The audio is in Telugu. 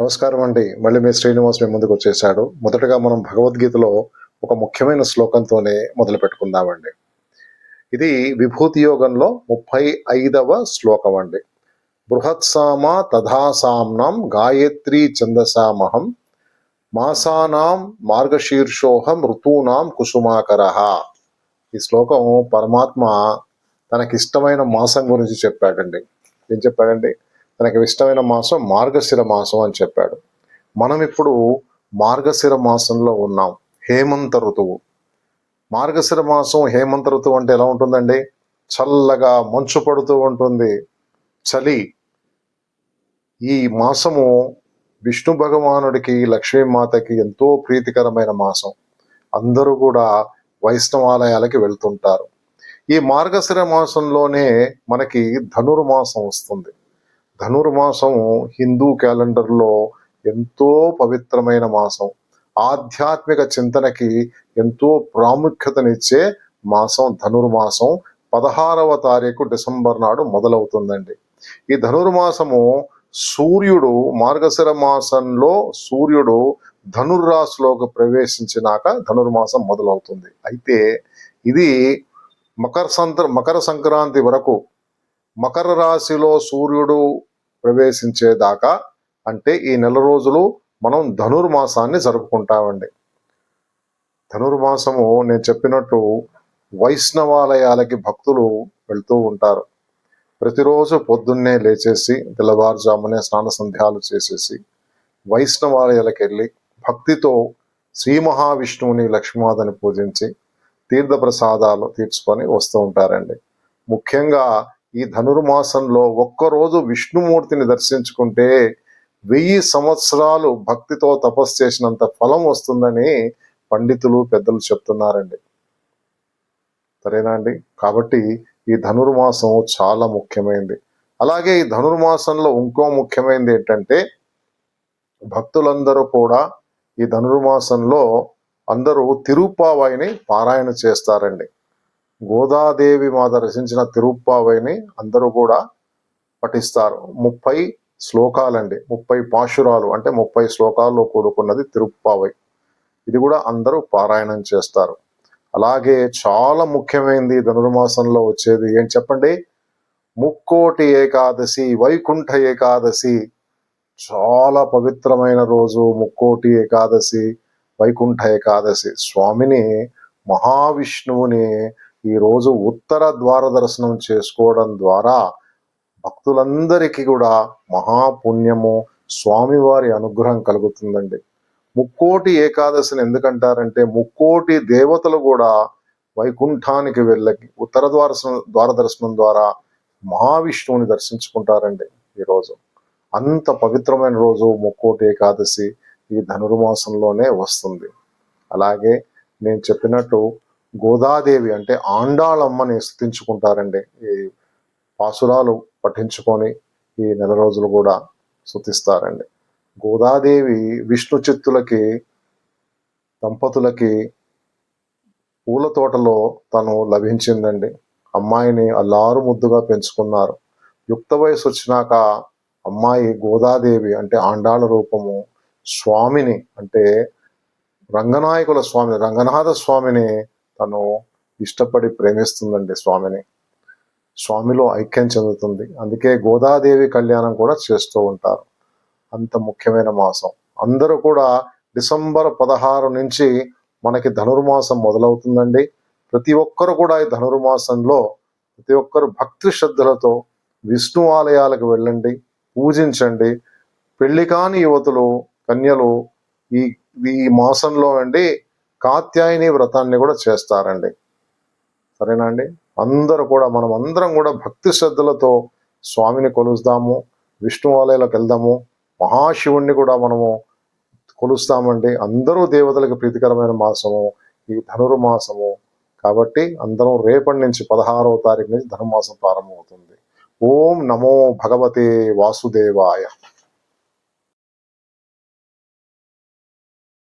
నమస్కారం అండి. మళ్ళీ మీ శ్రీనివాస్ మీ ముందుకు వచ్చేసాడు మొదటగా మనం భగవద్గీతలో ఒక ముఖ్యమైన శ్లోకంతోనే మొదలు పెట్టుకుందామండి. ఇది విభూతి యోగంలో ముప్పై ఐదవ శ్లోకం అండి. బృహత్సామ తథాసామ్నం గాయత్రి ఛందసామహం మాసానాం మార్గశీర్షోహం ఋతూనాం కుసుమాకర. ఈ శ్లోకం పరమాత్మ తనకిష్టమైన మాసం గురించి చెప్పాడండి. ఏం చెప్పాడండి? తనకి ఇష్టమైన మాసం మార్గశిర మాసం అని చెప్పాడు. మనం ఇప్పుడు మార్గశిర మాసంలో ఉన్నాం. హేమంత ఋతువు. మార్గశిర మాసం హేమంత ఋతువు అంటే ఎలా ఉంటుందండి? చల్లగా మంచు పడుతూ ఉంటుంది. చలి. ఈ మాసము విష్ణు భగవానుడికి లక్ష్మీమాతకి ఎంతో ప్రీతికరమైన మాసం. అందరూ కూడా వైష్ణవాలయాలకి వెళ్తుంటారు. ఈ మార్గశిర మాసంలోనే మనకి ధనుర్మాసం వస్తుంది. ధనుర్మాసం హిందూ క్యాలెండర్లో ఎంతో పవిత్రమైన మాసం. ఆధ్యాత్మిక చింతనకి ఎంతో ప్రాముఖ్యతనిచ్చే మాసం ధనుర్మాసం పదహారవ తారీఖు డిసెంబర్ నాడు మొదలవుతుందండి. ఈ ధనుర్మాసము సూర్యుడు మార్గశిర మాసంలో సూర్యుడు ధనుర్రాశిలోకి ప్రవేశించినాక ధనుర్మాసం మొదలవుతుంది. అయితే ఇది మకర సంక్ర మకర సంక్రాంతి వరకు మకర రాశిలో సూర్యుడు ప్రవేశించేదాకా అంటే ఈ నెల రోజులు మనం ధనుర్మాసాన్ని జరుపుకుంటామండి. ధనుర్మాసము నేను చెప్పినట్టు వైష్ణవాలయాలకి భక్తులు వెళ్తూ ఉంటారు. ప్రతిరోజు పొద్దున్నే లేచేసి తెల్లవారుజామునే స్నాన సంధ్యాలు చేసేసి వైష్ణవాలయాలకు వెళ్ళి భక్తితో శ్రీ మహావిష్ణువుని లక్ష్మీమాతని పూజించి తీర్థ ప్రసాదాలు తీర్చుకొని వస్తూ ఉంటారండి. ముఖ్యంగా ఈ ధనుర్మాసంలో ఒక్కరోజు విష్ణుమూర్తిని దర్శించుకుంటే వెయ్యి సంవత్సరాలు భక్తితో తపస్సు చేసినంత ఫలం వస్తుందని పండితులు పెద్దలు చెప్తున్నారండి. సరేనా అండి? కాబట్టి ఈ ధనుర్మాసం చాలా ముఖ్యమైనది అలాగే ఈ ధనుర్మాసంలో ఇంకో ముఖ్యమైనది ఏంటంటే భక్తులందరూ కూడా ఈ ధనుర్మాసంలో అందరూ తిరుపావాయిని పారాయణ చేస్తారండి. గోదాదేవి మాత రచించిన తిరుప్పావైని అందరూ కూడా పఠిస్తారు. ముప్పై శ్లోకాలండి. ముప్పై పాశురాలు అంటే ముప్పై శ్లోకాల్లో కూడుకున్నది తిరుప్పావై. ఇది కూడా అందరూ పారాయణం చేస్తారు. అలాగే చాలా ముఖ్యమైనది ధనుర్మాసంలో వచ్చేది ఏం చెప్పండి? ముక్కోటి ఏకాదశి వైకుంఠ ఏకాదశి. చాలా పవిత్రమైన రోజు ముక్కోటి ఏకాదశి వైకుంఠ ఏకాదశి. స్వామిని మహావిష్ణువుని ఈరోజు ఉత్తర ద్వార దర్శనం చేసుకోవడం ద్వారా భక్తులందరికీ కూడా మహాపుణ్యము స్వామివారి అనుగ్రహం కలుగుతుందండి. ముక్కోటి ఏకాదశిని ఎందుకంటారంటే ముక్కోటి దేవతలు కూడా వైకుంఠానికి వెళ్ళకి ఉత్తర ద్వార ద్వార దర్శనం ద్వారా మహావిష్ణువుని దర్శించుకుంటారండి ఈరోజు అంత పవిత్రమైన రోజు ముక్కోటి ఏకాదశి ఈ ధనుర్మాసంలోనే వస్తుంది. అలాగే నేను చెప్పినట్టు గోదాదేవి అంటే ఆండాళమ్మని స్థుతించుకుంటారండి. ఈ పాసురాలు పఠించుకొని ఈ నెల రోజులు కూడా స్థుతిస్తారండి. గోదాదేవి విష్ణు చిత్తులకి దంపతులకి పూల తోటలో తను లభించిందండి. అమ్మాయిని అల్లారు ముద్దుగా పెంచుకున్నారు. యుక్త వయసు వచ్చినాక అమ్మాయి గోదాదేవి అంటే ఆండాళ రూపము స్వామిని అంటే రంగనాయకుల స్వామి రంగనాథ స్వామిని తను ఇష్టపడి ప్రేమిస్తుందండి స్వామిని. స్వామిలో ఐక్యం చెందుతుంది. అందుకే గోదాదేవి కళ్యాణం కూడా చేస్తూ ఉంటారు. అంత ముఖ్యమైన మాసం. అందరూ కూడా డిసెంబర్ పదహారు నుంచి మనకి ధనుర్మాసం మొదలవుతుందండి. ప్రతి ఒక్కరు కూడా ఈ ధనుర్మాసంలో ప్రతి ఒక్కరు భక్తి శ్రద్ధలతో విష్ణు ఆలయాలకు వెళ్ళండి పూజించండి. పెళ్ళి కాని యువతులు కన్యలు ఈ ఈ మాసంలో అండి కాత్యాయని వ్రతాన్ని కూడా చేస్తారండి. సరేనా అండి? అందరూ కూడా మనం అందరం కూడా భక్తి శ్రద్ధలతో స్వామిని కొలుస్తాము విష్ణు ఆలయాలకు వెళ్దాము మహాశివుణ్ణి కూడా మనము కొలుస్తామండి. అందరూ దేవతలకు ప్రీతికరమైన మాసము ఈ ధనుర్మాసము. కాబట్టి అందరం రేపటి నుంచి పదహారవ తారీఖు నుంచి ధనుర్మాసం ప్రారంభమవుతుంది. ఓం నమో భగవతే వాసుదేవాయ.